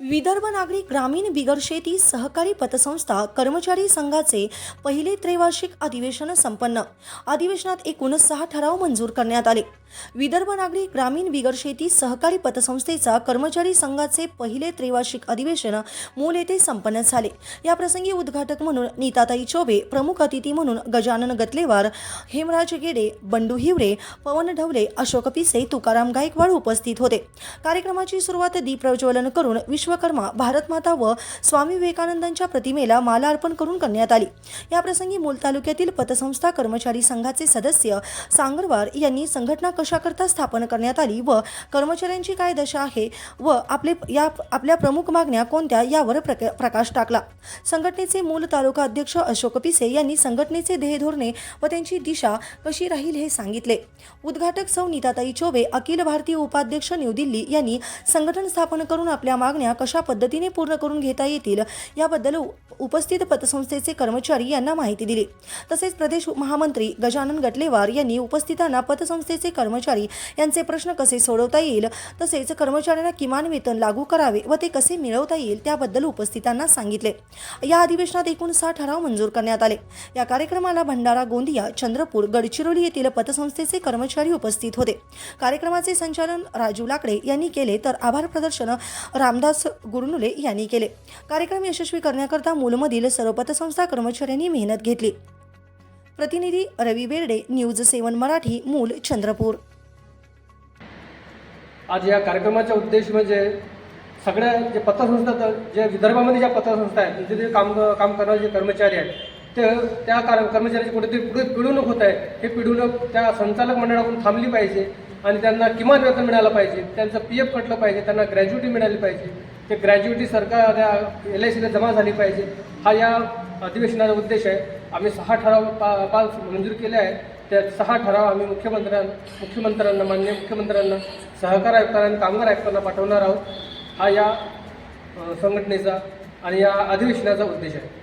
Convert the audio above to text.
विदर्भ नागरी ग्रामीण बिगर शेती सहकारी पतसंस्था कर्मचारी संघाचे पहिले त्रैवार्षिक अधिवेशन संपन्न. अधिवेशनात एकूण सहा ठराव मंजूर करण्यात आले. विदर्भ नागरी ग्रामीण बिगर शेती सहकारी पतसंस्थेचा कर्मचारी संघाचे पहिले त्रैवार्षिक अधिवेशन मूल येथे संपन्न झाले. याप्रसंगी उद्घाटक म्हणून नीताताई चोबे प्रमुख अतिथी म्हणून गजानन गतलेवार हेमराज गेडे बंडू हिवरे पवन ढवले अशोक पिसे तुकाराम गायकवाड उपस्थित होते. कार्यक्रमाची सुरुवात दीप प्रज्वलन करून विश्वकर्मा भारतमाता व स्वामी विवेकानंदांच्या प्रतिमेला माला अर्पण करून करण्यात आली. याप्रसंगी मूल तालुक्यातील पतसंस्था कर्मचारी संघाचे सदस्य सांगरवार यांनी संघटना कशाकरता स्थापन करण्यात आली व कर्मचाऱ्यांची काय दशा आहे व आपले या आपल्या प्रमुख मागण्या कोणत्या यावर प्रक प्रकाश टाकला. संघटनेचे मूल तालुका अध्यक्ष अशोक पिसे यांनी संघटनेचे ध्येय धोरणे व त्यांची दिशा कशी राहील हे सांगितले. उद्घाटक सौ नीताताई चोबे अखिल भारतीय उपाध्यक्ष न्यू दिल्ली यांनी संघटन स्थापन करून आपल्या मागण्या कशा पद्धतीने पूर्ण करून घेता येतील याबद्दल उपस्थित पतसंस्थेचे कर्मचारी यांना माहिती दिली. तसेच प्रदेश महामंत्री गजानन गटलेवार यांनी उपस्थितांना पतसंस्थेचे कर्मचारी यांचे प्रश्न कसे सोडवता येईल तसेच कर्मचाऱ्यांना किमान वेतन लागू करावे व ते कसे मिळवता येईल त्याबद्दल उपस्थितांना सांगितले. या अधिवेशनात एकूण सहा ठराव मंजूर करण्यात आले. या कार्यक्रमाला भंडारा गोंदिया चंद्रपूर गडचिरोली येथील पतसंस्थेचे कर्मचारी उपस्थित होते. कार्यक्रमाचे संचालन राजू लाकडे यांनी केले तर आभार प्रदर्शन रामदास गुरनुले यांनी केले. कार्यक्रम यशस्वी करण्याकरता मूलमधील सर्व पतसंस्था कर्मचाऱ्यांनी मेहनत घेतली. प्रतिनिधी रवी बेर्डे न्यूज सेवन मराठी मूल चंद्रपूर. आज या कार्यक्रमाचा उद्देश म्हणजे सगळ्या जे पतसंस्था तर जे विदर्भामध्ये ज्या पतसंस्था आहेत तिथे जे काम काम करणारे जे कर्मचारी आहेत ते त्या कार कर्मचाऱ्याची कुठेतरी पुढे पिळवणूक होत आहे हे पिळवणूक त्या संचालक मंडळाकडून थांबली पाहिजे आणि त्यांना किमान वेतन मिळालं पाहिजे त्यांचं पी एफ कटलं पाहिजे त्यांना ग्रॅज्युटी मिळाली पाहिजे. ते ग्रॅज्युटी सरकार एल आय सीला जमा झाली पाहिजे. हा या अधिवेशनाचा उद्देश आहे. आम्ही सहा ठराव पा पाच मंजूर केले आहेत. त्या सहा ठराव आम्ही मुख्यमंत्र्यां मुख्यमंत्र्यांना मान्य मुख्यमंत्र्यांना सहकार आयुक्तांना आणि कामगार आयुक्तांना पाठवणार आहोत. हा या संघटनेचा आणि या अधिवेशनाचा उद्देश आहे.